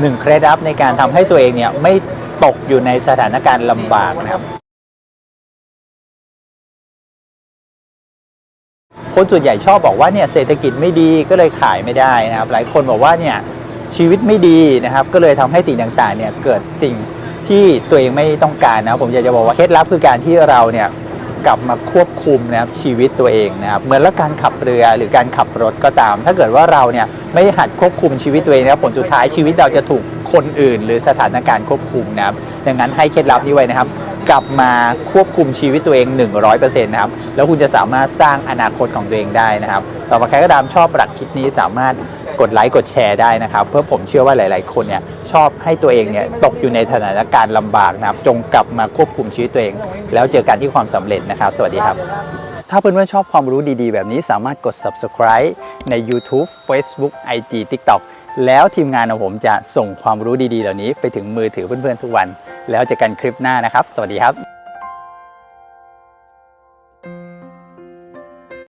หนึ่งเคล็ดลับในการทำให้ตัวเองเนี่ยไม่ตกอยู่ในสถานการณ์ลำบากนะครับ คนส่วนใหญ่ชอบบอกว่าเนี่ยเศรษฐกิจไม่ดีก็เลยขายไม่ได้นะครับ หลายคนบอกว่าเนี่ยชีวิตไม่ดีนะครับ ก็เลยทำให้สิ่งต่างๆเนี่ยเกิดสิ่งที่ตัวเองไม่ต้องการนะครับผมอยากจะบอกว่าเคล็ดลับคือการที่เราเนี่ย กลับมาควบคุมนะครับชีวิตตัวเองนะครับเหมือนละการขับเรือหรือการขับรถก็ตาม ถ้าเกิดว่าเราเนี่ยไม่หัดควบคุมชีวิตตัวเองนะครับผลสุดท้ายชีวิตเราจะถูกคนอื่น หรือสถานการณ์ควบคุมนะครับดังนั้นให้เคล็ดลับนี้ไว้นะครับ กลับมาควบคุมชีวิตตัวเอง 100%นะครับแล้วคุณจะสามารถสร้างอนาคตของตัวเองได้นะครับต่อมาใครก็ตามชอบหลักคิดนี้สามารถ กดไลค์กดแชร์ได้นะครับเพื่อผมเชื่อว่าหลาย ๆ คนเนี่ยชอบให้ตัวเองเนี่ยตกอยู่ในสถานการณ์ลำบากนะครับจงกลับมาควบคุมชีวิตตัวเอง แล้วเจอกันที่ความสำเร็จนะครับ สวัสดีครับ ถ้าเพื่อนๆชอบความรู้ดีๆ แบบนี้สามารถกด subscribe ใน YouTube Facebook IG TikTok แล้วทีมงานของผมจะส่งความรู้ดีๆ เหล่านี้ไปถึงมือถือเพื่อนๆทุกวัน แล้วเจอกันคลิปหน้านะครับ สวัสดีครับ